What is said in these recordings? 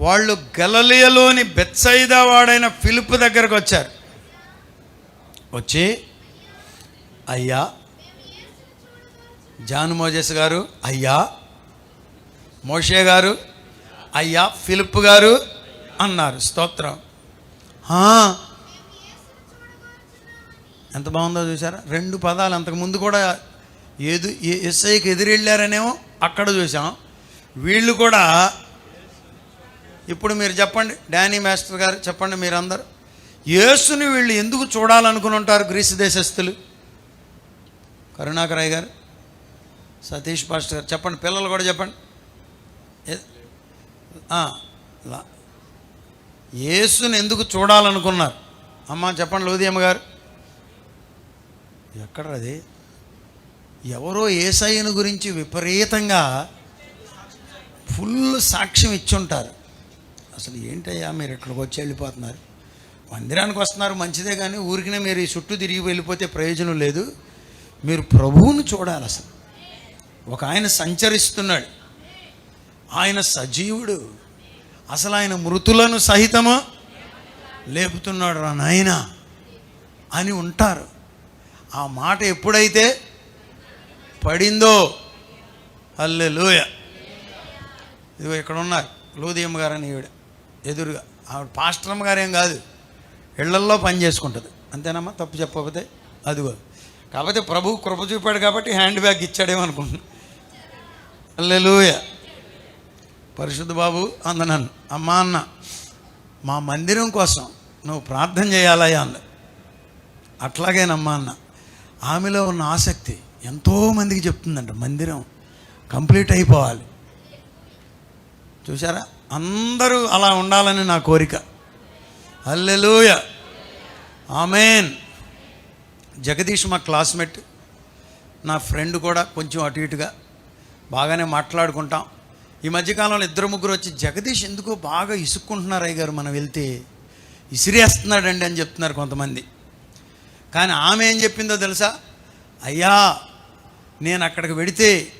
వాళ్ళు గలలియలోని బెత్సైదా వాడైన ఫిలిప్ దగ్గరకు వచ్చారు. వచ్చి అయ్యా జాన్ మోజెస్ గారు అయ్యా మోషే గారు అయ్యా ఫిలిప్ గారు అన్నారు. స్తోత్రం. ఎంత బాగుందో చూసారా రెండు పదాలు అంతకు ముందు కూడా ఏదు ఏ- ఎస్ఐకి ఎదురెళ్ళారనేమో అక్కడ చూసాం వీళ్ళు కూడా ఇప్పుడు మీరు చెప్పండి. డానీ మాస్టర్ గారు చెప్పండి మీరందరూ. యేసుని వీళ్ళు ఎందుకు చూడాలనుకుని ఉంటారు గ్రీసు దేశస్థులు? కరుణాకరయ్య గారు సతీష్ పాస్టర్ గారు చెప్పండి. పిల్లలు కూడా చెప్పండి. యేసుని ఎందుకు చూడాలనుకున్నారు? అమ్మ చెప్పండి లోదియమ్మ గారు. ఎక్కడ అది ఎవరో ఏసయ్యను గురించి విపరీతంగా ఫుల్ సాక్ష్యం ఇచ్చుంటారు. అసలు ఏంటయ్యా మీరు ఇక్కడికి వచ్చి వెళ్ళిపోతున్నారు? మందిరానికి వస్తున్నారు మంచిదే కానీ ఊరికినే మీరు ఈ చుట్టూ తిరిగి వెళ్ళిపోతే ప్రయోజనం లేదు. మీరు ప్రభువును చూడాలి అసలు. ఒక ఆయన సంచరిస్తున్నాడు. ఆయన సజీవుడు. అసలు ఆయన మృతులను సహితము? లేపుతున్నాడు రా నాయన అని ఉంటారు. ఆ మాట ఎప్పుడైతే పడిందో? అల్లెలోయ ఇదిగో ఇక్కడ ఉన్నారు. లోదియమ్మ గారు అని ఈవిడ. ఎదురుగా. ఆవిడ పాస్టరమ్మ గారు ఏం కాదు. ఇళ్ళల్లో పని చేసుకుంటుంది. అంతేనమ్మా? తప్పు చెప్పకపోతే అదిగో. కాకపోతే ప్రభు కృప చూపాడు కాబట్టి హ్యాండ్ బ్యాగ్ ఇచ్చాడేమో అనుకుంటున్నాను అల్లెలుయ పరిశుద్ధ బాబు అందనన్ను అమ్మా అన్న మా మందిరం కోసం నువ్వు ప్రార్థన చేయాలయ్యా అన్న. అట్లాగేనమ్మా అన్న. ఆమెలో ఉన్న ఆసక్తి ఎంతోమందికి చెప్తుందంట. మందిరం కంప్లీట్ అయిపోవాలి. చూసారా అందరూ అలా ఉండాలని నా కోరిక. Alleluia amen. జగదీష్ మా క్లాస్మేట్. నా ఫ్రెండ్ కూడా కొంచెం అటు ఇటుగా బాగానే మాట్లాడుకుంటాం. ఈ మధ్యకాలంలో ఇద్దరు ముగ్గురు వచ్చి జగదీష్ ఎందుకో బాగా ఇసుక్కుంటున్నారు అయ్య గారు మనం వెళ్తే ఇసిరేస్తున్నాడండి అని చెప్తున్నారు కొంతమంది. కానీ ఆమె ఏం చెప్పిందో తెలుసా? అయ్యా నేను అక్కడికి వెడితే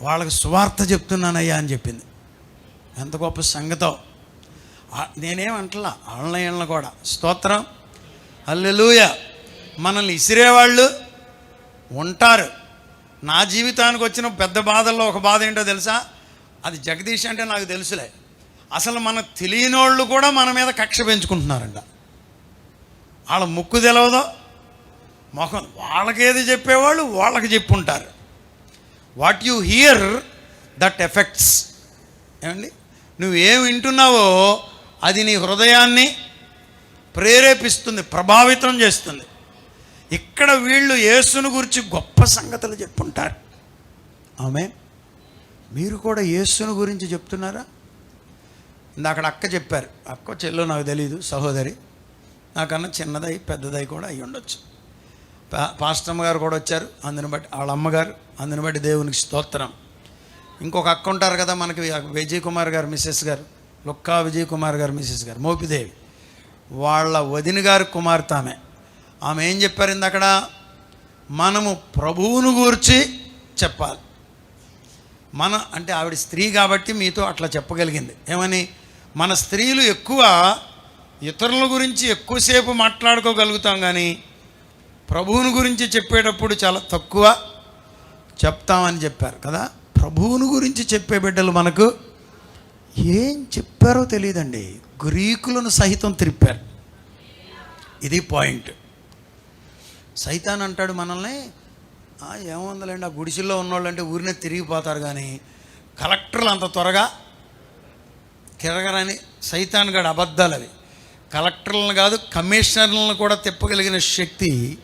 వాళ్ళకి సువార్త చెప్తున్నానయ్యా అని చెప్పింది. ఎంత గొప్ప సంగతో. నేనేమంటలా ఆన్లైన్లో కూడా. స్తోత్రం. అల్లెలూయ మనల్ని ఇసిరేవాళ్ళు ఉంటారు. నా జీవితానికి వచ్చిన పెద్ద బాధల్లో ఒక బాధ ఏంటో తెలుసా? అది జగదీష్ అంటే నాకు తెలుసులే. అసలు మన తెలియనోళ్ళు కూడా మన మీద కక్ష పెంచుకుంటున్నారంట. వాళ్ళ ముక్కు తెలవదో మొహం వాళ్ళకేది చెప్పేవాళ్ళు వాళ్ళకి చెప్పుంటారు. What you hear that effects ఏమండి? నువ్వేం వింటున్నావో అది నీ హృదయాన్ని ప్రేరేపిస్తుంది ప్రభావితం చేస్తుంది. ఇక్కడ వీళ్ళు యేసును గురించి గొప్ప సంగతులు చెప్పుంటారు. ఆమె మీరు కూడా యేసును గురించి చెప్తున్నారా? ఇందాక అక్క చెప్పారు అక్క చెల్లు నాకు తెలియదు సహోదరి. నాకన్నా చిన్నదై పెద్దదై కూడా అయి ఉండొచ్చు. పా పాస్టమ్మ గారు కూడా వచ్చారు అందుని బట్టి వాళ్ళ అమ్మగారు అందుని బట్టి దేవునికి స్తోత్రం. ఇంకొక అక్క ఉంటారు కదా మనకి విజయ్ కుమార్ గారు మిస్సెస్ గారు లుక్కా విజయ్ కుమార్ గారు మిస్సెస్ గారు మోపిదేవి. వాళ్ళ వదిన గారు కుమార్తె ఆమె. ఆమె ఏం చెప్పారు ఇందక్కడ మనము ప్రభువును గూర్చి చెప్పాలి. మన అంటే ఆవిడ స్త్రీ కాబట్టి మీతో అట్లా చెప్పగలిగింది. ఏమని? మన స్త్రీలు ఎక్కువ ఇతరుల గురించి ఎక్కువసేపు మాట్లాడుకోగలుగుతాం కానీ ప్రభువుని గురించి చెప్పేటప్పుడు చాలా తక్కువ చెప్తామని చెప్పారు కదా? ప్రభువుని గురించి చెప్పే బిడ్డలు మనకు ఏం చెప్పారో తెలియదండి. గ్రీకులను సహితం త్రిప్పారు ఇది పాయింట్. సైతాన్ అంటాడు మనల్ని ఏముందలేండి ఏముందిలేండి ఆ గుడిసెల్లో ఉన్నవాళ్ళంటే అంటే ఊరినే తిరిగిపోతారు కానీ కలెక్టర్లు అంత త్వరగా తిరగరని సైతాన్ గడు అబద్ధాలు అవి. కలెక్టర్లను కాదు కమిషనర్లను కూడా తిప్పగలిగిన శక్తి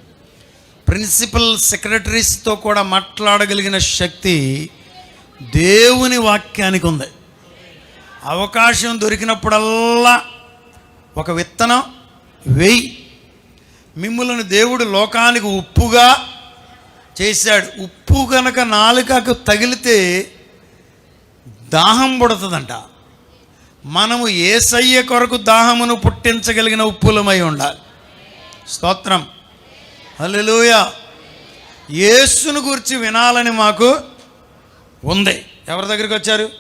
ప్రిన్సిపల్ సెక్రటరీస్తో కూడా మాట్లాడగలిగిన శక్తి దేవుని వాక్యానికి ఉంది. అవకాశం దొరికినప్పుడల్లా ఒక విత్తనం వేయి. మిమ్ములను దేవుడు లోకానికి ఉప్పుగా చేశాడు. ఉప్పు కనుక నాలుకకు తగిలితే దాహం పుడుతుందంట. మనము ఏసయ్య కొరకు దాహమును పుట్టించగలిగిన ఉప్పులమై ఉండాలి. స్తోత్రం. హల్లెలూయ. యేసును గురించి వినాలని మాకు ఉంది. ఎవరి దగ్గరికి వచ్చారు?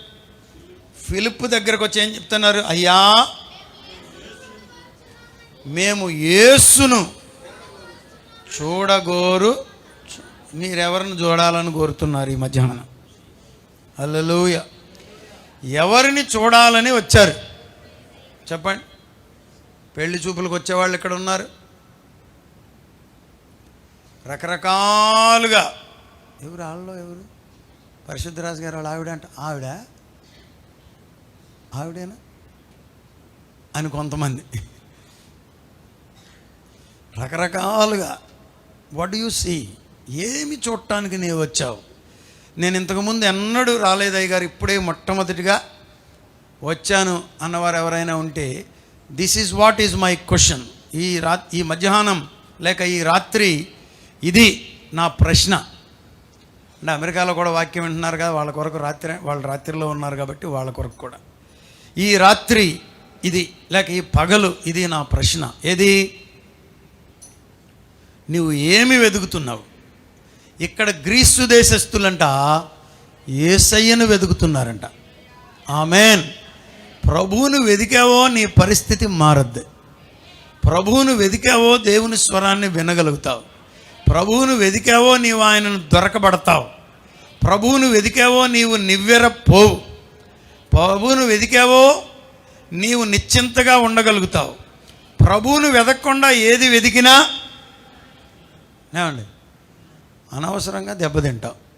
ఫిలిప్ దగ్గరకు వచ్చి ఏం చెప్తున్నారు? అయ్యా మేము యేసును చూడగోరు మీరెవరిని చూడాలని కోరుతున్నారు ఈ మధ్యాహ్నం? అల్లలోయ ఎవరిని చూడాలని వచ్చారు? చెప్పండి. పెళ్ళి చూపులకు వచ్చేవాళ్ళు ఇక్కడ ఉన్నారు. రకరకాలుగా. ఎవరు వాళ్ళు ఎవరు? పరిశుద్ధరాజు గారు వాళ్ళ ఆవిడ అంట ఆవిడ? ఆవిడేనా? అని కొంతమంది. రకరకాలుగా వాట్ యు సీ ఏమి చూడటానికి నేను వచ్చావు? నేను ఇంతకుముందు ఎన్నడూ రాలేదయ్య గారు ఇప్పుడే మొట్టమొదటిగా వచ్చాను అన్నవారు ఎవరైనా ఉంటే this is what is my question ఈ రా ఈ మధ్యాహ్నం లేక ఈ రాత్రి ఇది నా ప్రశ్న. అంటే అమెరికాలో కూడా వాక్యం వింటున్నారు కదా వాళ్ళ కొరకు రాత్రి వాళ్ళు రాత్రిలో ఉన్నారు కాబట్టి వాళ్ళ కొరకు కూడా. ఈ రాత్రి ఇది లేక ఈ పగలు ఇది నా ప్రశ్న. ఏది? నువ్వు ఏమి వెతుకుతున్నావు ఇక్కడ గ్రీసు దేశస్తులంట ఏసయ్యను వెతుకుతున్నారంట ఆమెన్. ప్రభువును వెతికావో నీ పరిస్థితి మారద్దు. ప్రభువును వెతికావో దేవుని స్వరాన్ని వినగలుగుతావు. ప్రభువును వెతికావో నీవు ఆయనను దొరకబడతావు. ప్రభువును వెతికావో నీవు నివ్వెర పోవు ప్రభువును వెతికావో నీవు నిశ్చింతగా ఉండగలుగుతావు. ప్రభువును వెతకకుండా ఏది వెతికినా ఏమండి? అనవసరంగా దెబ్బతింటావు